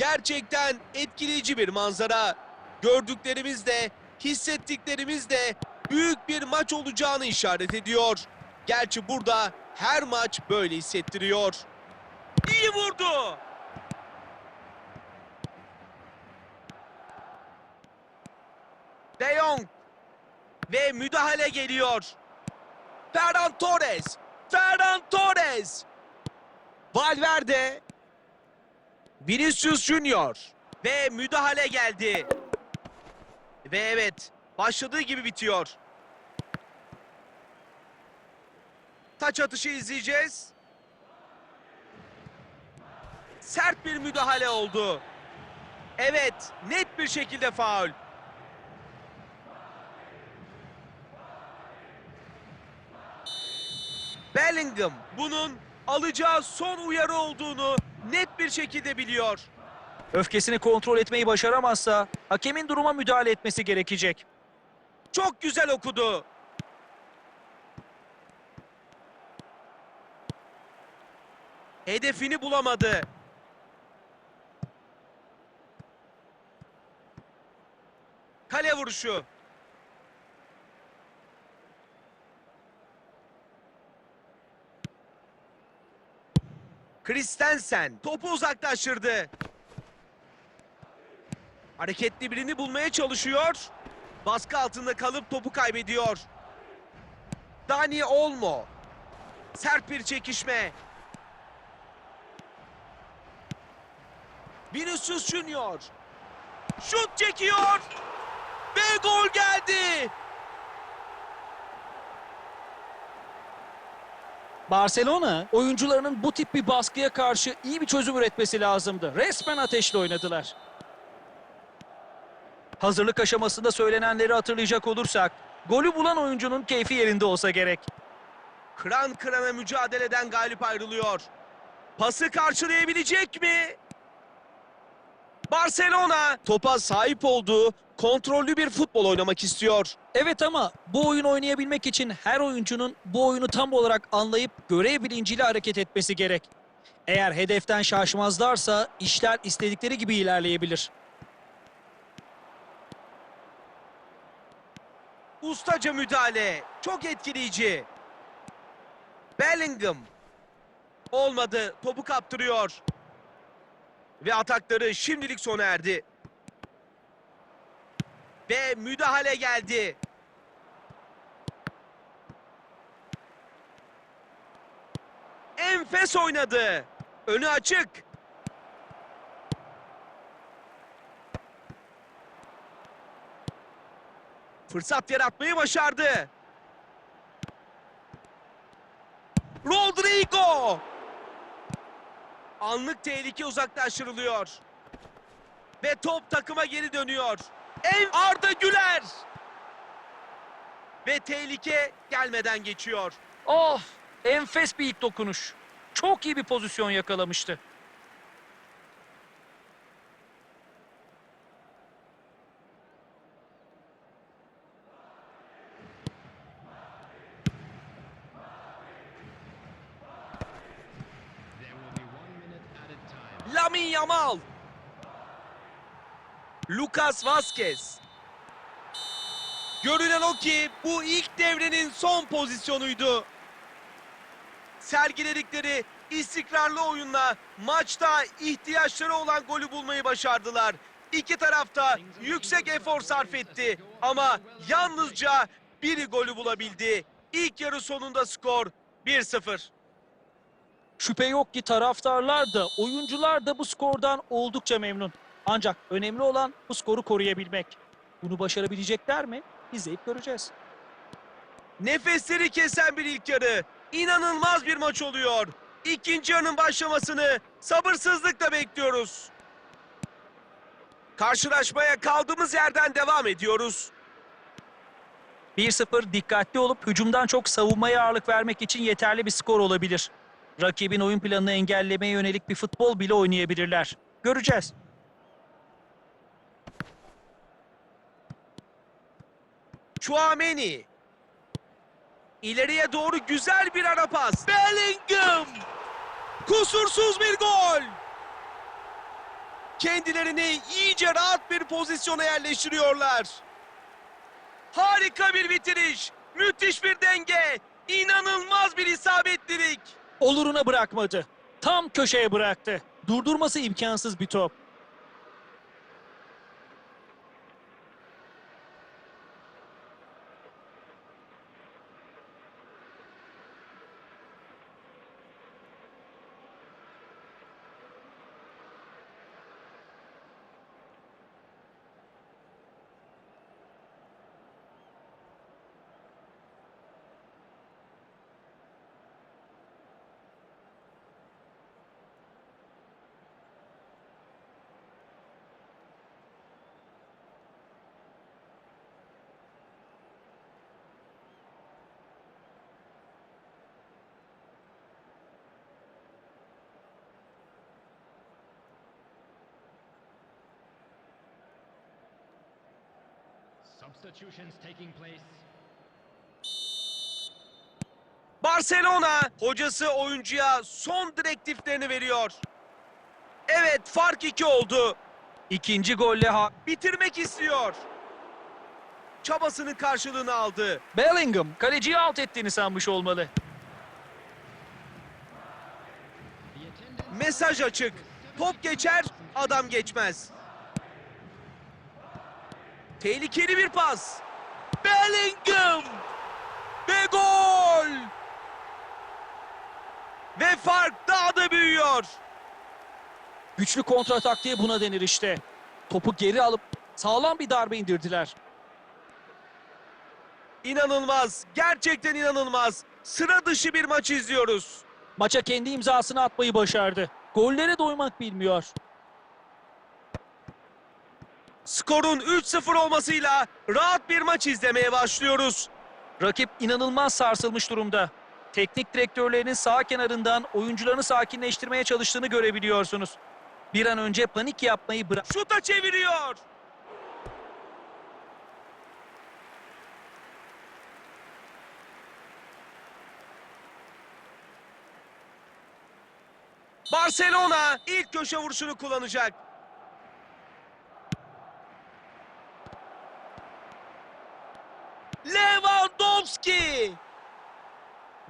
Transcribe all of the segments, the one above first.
Gerçekten etkileyici bir manzara. Gördüklerimiz de, hissettiklerimiz de büyük bir maç olacağını işaret ediyor. Gerçi burada her maç böyle hissettiriyor. İyi vurdu. De Jong ve müdahale geliyor. Ferran Torres. Ferran Torres. Valverde. Vinicius Junior. Ve müdahale geldi. Ve evet başladığı gibi bitiyor. Taç atışı izleyeceğiz. Sert bir müdahale oldu. Evet net bir şekilde faul. Bellingham bunun alacağı son uyarı olduğunu net bir şekilde biliyor. Öfkesini kontrol etmeyi başaramazsa hakemin duruma müdahale etmesi gerekecek. Çok güzel okudu. Hedefini bulamadı. Kale vuruşu. Christensen topu uzaklaştırdı. Hareketli birini bulmaya çalışıyor. Baskı altında kalıp topu kaybediyor. Dani Olmo. Sert bir çekişme. Vinicius Junior. Şut çekiyor. Ve gol geldi. Barcelona oyuncularının bu tip bir baskıya karşı iyi bir çözüm üretmesi lazımdı. Resmen ateşle oynadılar. Hazırlık aşamasında söylenenleri hatırlayacak olursak golü bulan oyuncunun keyfi yerinde olsa gerek. Kıran kırana mücadeleden galip ayrılıyor. Pası karşılayabilecek mi? Barcelona topa sahip olduğu kontrollü bir futbol oynamak istiyor. Evet ama bu oyun oynayabilmek için her oyuncunun bu oyunu tam olarak anlayıp görev bilinciyle hareket etmesi gerek. Eğer hedeften şaşmazlarsa işler istedikleri gibi ilerleyebilir. Ustaca müdahale. Çok etkileyici. Bellingham. Olmadı. Topu kaptırıyor. Ve atakları şimdilik sona erdi. Ve müdahale geldi. Enfes oynadı. Önü açık. Fırsat yaratmayı başardı. Rodrigo! Anlık tehlike uzaklaştırılıyor. Ve top takıma geri dönüyor. Ev Arda Güler! Ve tehlike gelmeden geçiyor. Of! Enfes bir ilk dokunuş. Çok iyi bir pozisyon yakalamıştı. Lamin Yamal. Lucas Vazquez. Görünen o ki bu ilk devrenin son pozisyonuydu. Sergiledikleri istikrarlı oyunla maçta ihtiyaçları olan golü bulmayı başardılar. İki tarafta yüksek efor sarf etti ama yalnızca biri golü bulabildi. İlk yarı sonunda skor 1-0. Şüphe yok ki taraftarlar da oyuncular da bu skordan oldukça memnun. Ancak önemli olan bu skoru koruyabilmek. Bunu başarabilecekler mi? İzleyip göreceğiz. Nefesleri kesen bir ilk yarı. İnanılmaz bir maç oluyor. İkinci yarının başlamasını sabırsızlıkla bekliyoruz. Karşılaşmaya kaldığımız yerden devam ediyoruz. 1-0 dikkatli olup hücumdan çok savunmaya ağırlık vermek için yeterli bir skor olabilir. Rakibin oyun planını engellemeye yönelik bir futbol bile oynayabilirler. Göreceğiz. Chouameni. İleriye doğru güzel bir ara pas. Bellingham. Kusursuz bir gol. Kendilerini iyice rahat bir pozisyona yerleştiriyorlar. Harika bir bitiriş. Müthiş bir denge. İnanılmaz bir isabetlilik. Oluruna bırakmadı. Tam köşeye bıraktı. Durdurması imkansız bir top. Substitutions taking place. Barcelona hocası oyuncuya son direktiflerini veriyor. Evet fark iki oldu. İkinci golle ha Bitirmek istiyor. Çabasının karşılığını aldı. Bellingham kaleciyi alt ettiğini sanmış olmalı. Mesaj açık. Top geçer, adam geçmez. Tehlikeli bir pas. Bellingham! Ve gol! Ve fark daha da büyüyor. Güçlü kontra taktiği buna denir işte. Topu geri alıp sağlam bir darbe indirdiler. İnanılmaz, gerçekten inanılmaz. Sıra dışı bir maç izliyoruz. Maça kendi imzasını atmayı başardı. Gollere doymak bilmiyor. Skorun 3-0 olmasıyla rahat bir maç izlemeye başlıyoruz. Rakip inanılmaz sarsılmış durumda. Teknik direktörlerinin sağ kenarından oyuncularını sakinleştirmeye çalıştığını görebiliyorsunuz. Bir an önce panik yapmayı bırak. Şuta çeviriyor. Barcelona ilk köşe vuruşunu kullanacak. Lewandowski!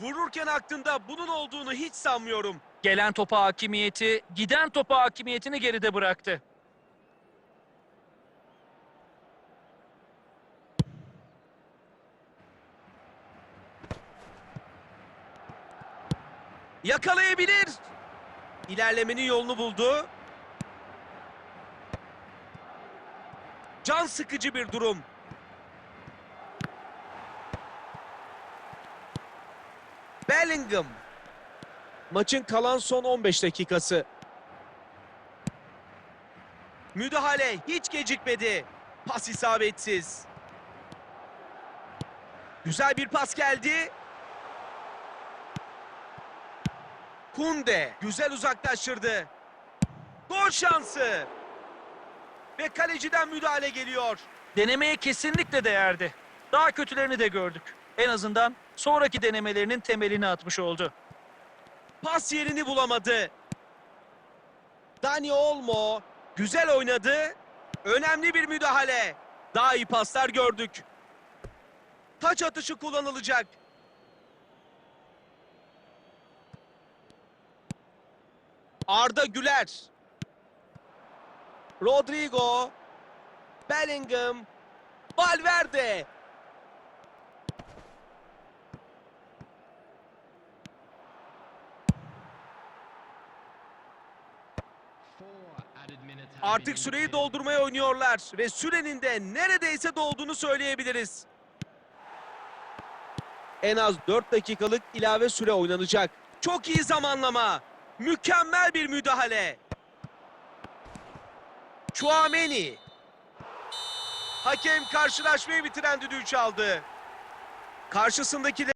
Vururken aklında bunun olduğunu hiç sanmıyorum. Gelen topa hakimiyeti, giden topa hakimiyetini geride bıraktı. Yakalayabilir. İlerlemenin yolunu buldu. Can sıkıcı bir durum. Bellingham. Maçın kalan son 15 dakikası. Müdahale hiç gecikmedi. Pas isabetsiz. Güzel bir pas geldi. Kunde güzel uzaklaştırdı. Gol şansı. Ve kaleciden müdahale geliyor. Denemeye kesinlikle değerdi. Daha kötülerini de gördük. En azından sonraki denemelerinin temelini atmış oldu. Pas yerini bulamadı. Dani Olmo güzel oynadı. Önemli bir müdahale. Daha iyi paslar gördük. Taç atışı kullanılacak. Arda Güler. Rodrigo. Bellingham. Valverde. Artık süreyi doldurmaya oynuyorlar ve sürenin de neredeyse dolduğunu söyleyebiliriz. En az 4 dakikalık ilave süre oynanacak. Çok iyi zamanlama. Mükemmel bir müdahale. Chouameni. Hakem karşılaşmayı bitiren düdüğü çaldı. Karşısındaki